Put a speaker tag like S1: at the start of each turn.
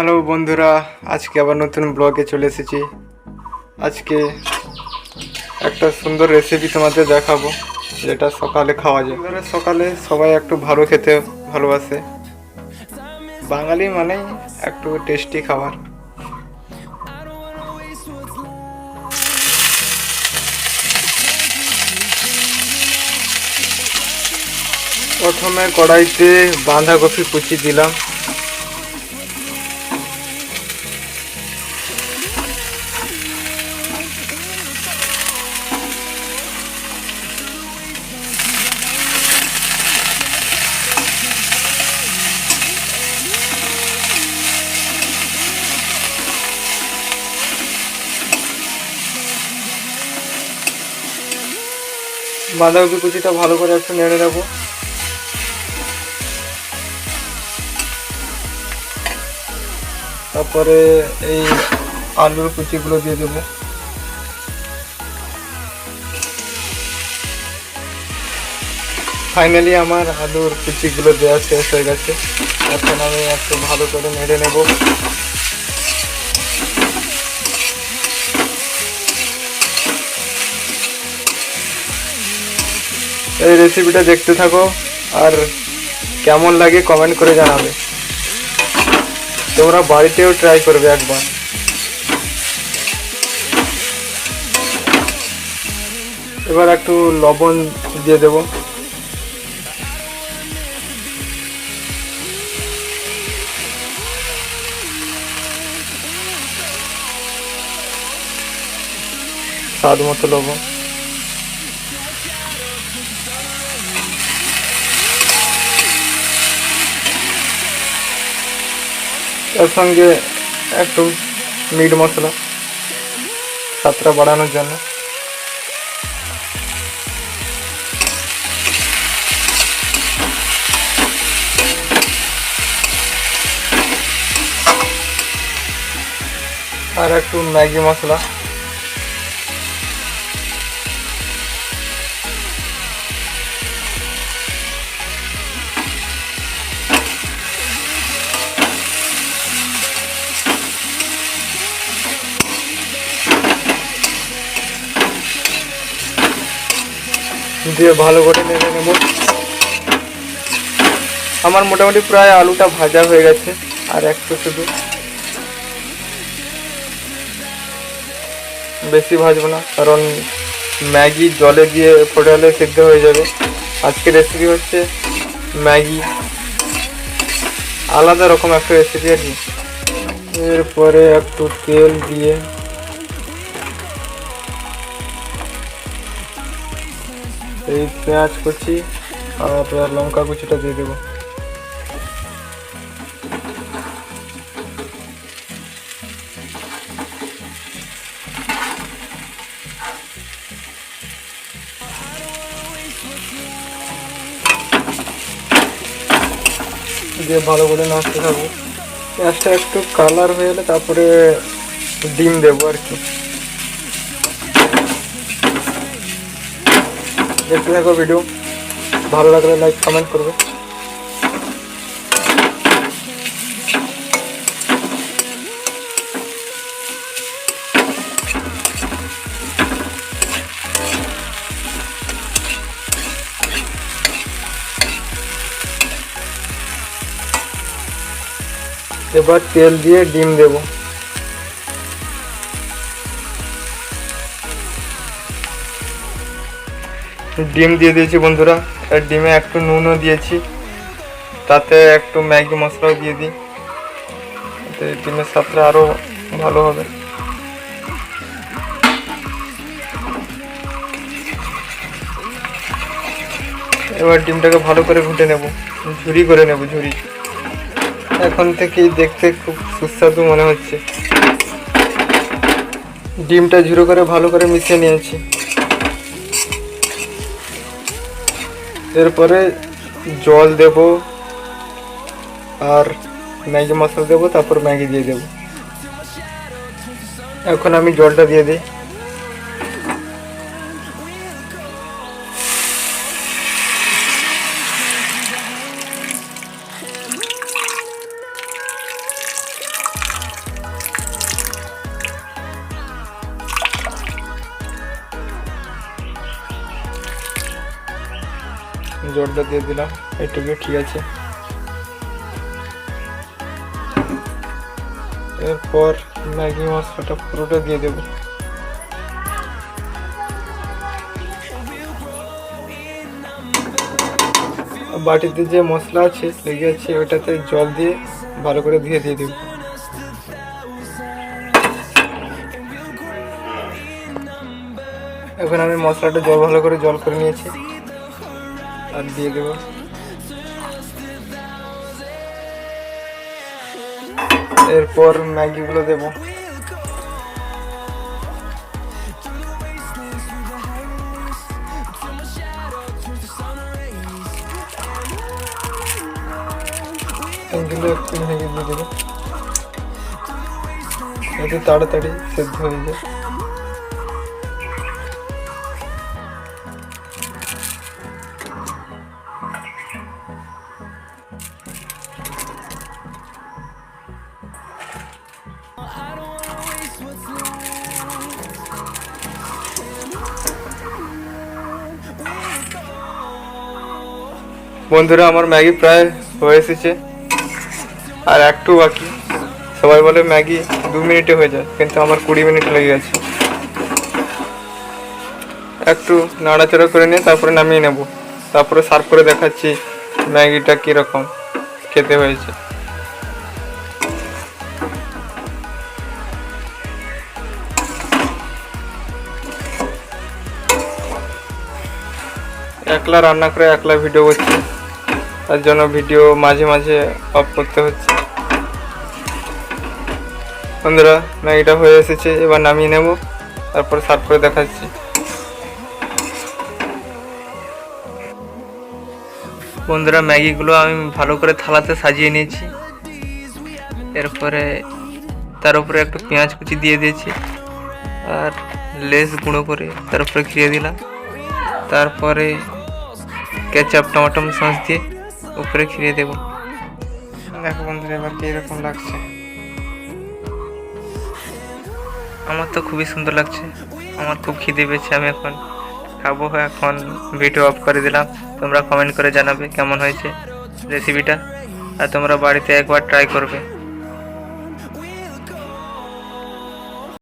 S1: Hello বন্ধুরা, আজকে আবার নতুন ব্লগে চলে এসেছি। আজকে একটা সুন্দর রেসিপি তোমাদের দেখাবো, যেটা সকালে খাওয়া যায়। সকালে সবাই একটু ভালো খেতে ভালোবাসে। বাঙালি মানেই একটু টেস্টি খাবার। প্রথমে কড়াইতে বাঁধাকপি কুচি দিলাম। বাঁধাকপি কুচিটা ভালো করে একটু নেড়ে নেব। তারপরে এই আলুর কুচিগুলো দিয়ে দেবো। ফাইনালি আমার আলুর কুচিগুলো দেওয়া শেষ হয়ে গেছে। এখন আমি একটু ভালো করে নেড়ে নেব। এই রেসিপিটা দেখতে থাকো আর কেমন লাগে কমেন্ট করে জানাবে। তোমরা বাড়িতেও ট্রাই করবে একবার। এবার একটু লবণ দিয়ে দেব। স্বাদ মতো লবণ। এর সঙ্গে একটু মিট মশলা স্বাদটা বাড়ানোর জন্য। আর একটু ম্যাগি মশলা। দিয়ে ভালো করে নেড়ে নেব। আমার মোটামুটি প্রায় আলুটা ভাজা হয়ে গেছে, আর একটু শুধু। বেশি ভাজবো না, কারণ ম্যাগি জলে দিয়ে ফোটালে সিদ্ধ হয়ে যাবে। আজকে রেসিপি হচ্ছে ম্যাগি। আলাদা রকম একটা রেসিপি আর কি। এরপরে একটু তেল দিয়ে এই পেঁয়াজ কুচি আর লঙ্কা কুচিটা দিয়ে দেবো। দিয়ে ভালো করে নাচতে থাকব। পেঁয়াজটা একটু কালার হয়ে গেলে তারপরে ডিম দেবো আর কি। দেখতে থাকো ভিডিও ভালো লাগলে লাইক কমেন্ট করবে এবার তেল দিয়ে ডিম দেবো ডিম দিয়ে দিয়েছি বন্ধুরা। ডিমে একটু নুনও দিয়েছি। তাতে একটু ম্যাগি মশলাও দিয়ে দিই। তাতে ডিমের স্বাদটা আরও ভালো হবে। এবার ডিমটাকে ভালো করে ঘুটে নেব। ঝুরি করে নেব, ঝুরি। এখন থেকেই দেখতে খুব সুস্বাদু মনে হচ্ছে। ডিমটা ঝুরো করে ভালো করে মিশিয়ে নিয়েছি। এরপরে জল দেব আর ম্যাগি মশলা দেবো, তারপর ম্যাগি দিয়ে দেবো। এখন আমি জলটা দিয়ে দিই। জলটা দিয়ে দিলাম এইটুকু ঠিক আছে। এরপর ম্যাগি মশলাটা পুরোটা দিয়ে দেবো। বাটিতে যে মশলা আছে, লেগে আছে ওইটাতে জল দিয়ে ভালো করে ধুয়ে দিয়ে দেবো। এখন আমি মশলাটা জল, ভালো করে জল করে নিয়েছি। আর দিয়ে দেবো। এরপর ম্যাগিগুলো দেবো। এগুলো একটু ভেঙে দিয়ে দেবো। এতে তাড়াতাড়ি সেদ্ধ হয়ে যায়। বন্ধুরা, আমার ম্যাগি প্রায় হয়ে এসেছে। আর একটু বাকি। সবাই বলে ম্যাগি দু মিনিটে হয়ে যায়, কিন্তু আমার কুড়ি মিনিট লেগে গেছে। একটু নাড়াচাড়া করে নিয়ে তারপরে নামিয়ে নেব। তারপরে সার্ভ করে দেখাচ্ছি ম্যাগিটা কীরকম খেতে হয়েছে। একলা রান্না করে একলা ভিডিও করছি। তার জন্য ভিডিও মাঝে মাঝে অফ করতে হচ্ছে। বন্ধুরা, ম্যাগিটা হয়ে এসেছে, এবার নামিয়ে নেব, তারপর সার্ভ করে দেখাচ্ছি। বন্ধুরা, ম্যাগিগুলো আমি ভালো করে থালাতে সাজিয়ে নিয়েছি। এরপরে তার উপরে একটু পেঁয়াজ কুচি দিয়ে দিয়েছি, আর লেস গুঁড়ো করে তার উপরে খেয়ে দিলাম। তারপরে কেচাপ টমাটো সস দিয়ে উপরে খিরিয়ে দেবো। দেখো বন্ধুরা, এবার কি এরকম লাগছে। আমার তো খুবই সুন্দর লাগছে। আমার খুব খিদে পেয়েছে, আমি এখন খাব। এখন ভিডিও অফ করে দিলাম। তোমরা কমেন্ট করে জানাবে কেমন হয়েছে রেসিপিটা আর তোমরা বাড়িতে একবার ট্রাই করবে।